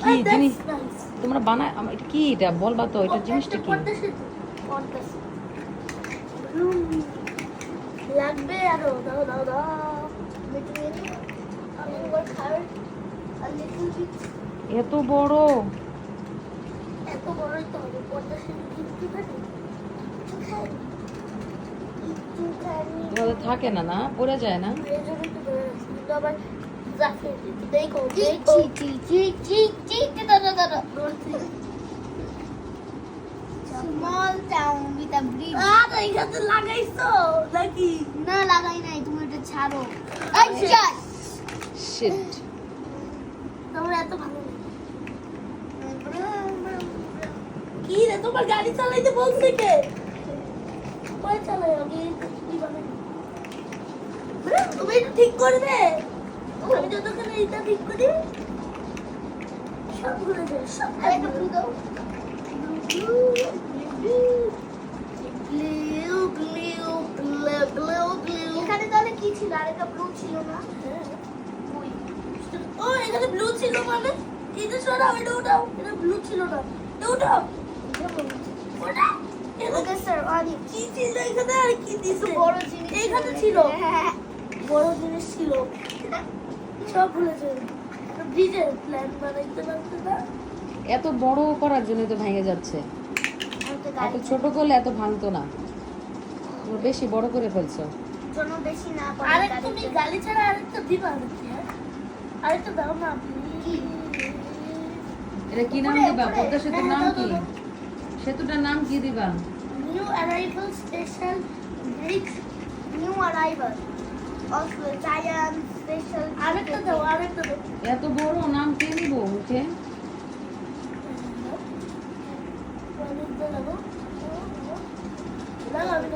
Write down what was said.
কি জিনিস? তোমরা বানায় এটা কি এটা? বলবা তো এটা জিনিসটা কি? লাগবে আরও দাও দাও দাও। এত বড়? এত তো হবে সেতু থাকে না না? পড়ে যায় না? এই জন্য একটু ধরে রাখছি কিন্তু আবার জাফে দেখো দেখো টি টি টি টি টি দাদা দাদা small town with a bridge আ তো এখানে লাগাইছো? নাকি? না লাগাই নাই তুমি এটা ছাড়ো। এই শিট তোমরা এত ভালো কি রে তোমার গাড়ি চালাইতে বলছে কে? কই চালাই আমি তুমি ঠিক করবে? আমি যতক্ষণ এটা ঠিক করি। সব ঘুরে যাবে সব আরেকটা ব্লু দাও blue blue blue blue blue এখানে তাহলে কি ছিল? আরেকটা ব্লু ছিল না? ও এখানে ব্লু ছিল মানে? এটা ব্লু ছিল না। এটা উঠাও ওটা ওকে স্যার কি ছিল এখানে? আর কি দিছে? বড় জিনিস এখানে ছিল। বড় জিনিস ছিল। সব ব্রিজের প্ল্যান বানাইতে পারছে না। এত বড় করার জন্য তো ভেঙে যাচ্ছে। এত ছোট করলে এত ভাঙতো না। বেশি বড় করে ফেলছো। বেশি না আরে তুমি গালি ছাড়া আরেকটা দিবা হ্যাঁ? আরেকটা দাও না এটা কি নাম দিবা? পদ্মা সেতুর হ্যাঁ, নাম কি। সেতুটার নাম কি দিবা? Bridge. New arrival of the giant special. আরেকটা দাও আরেকটা দাও এত বড় নাম কে নিব মুখে না আমি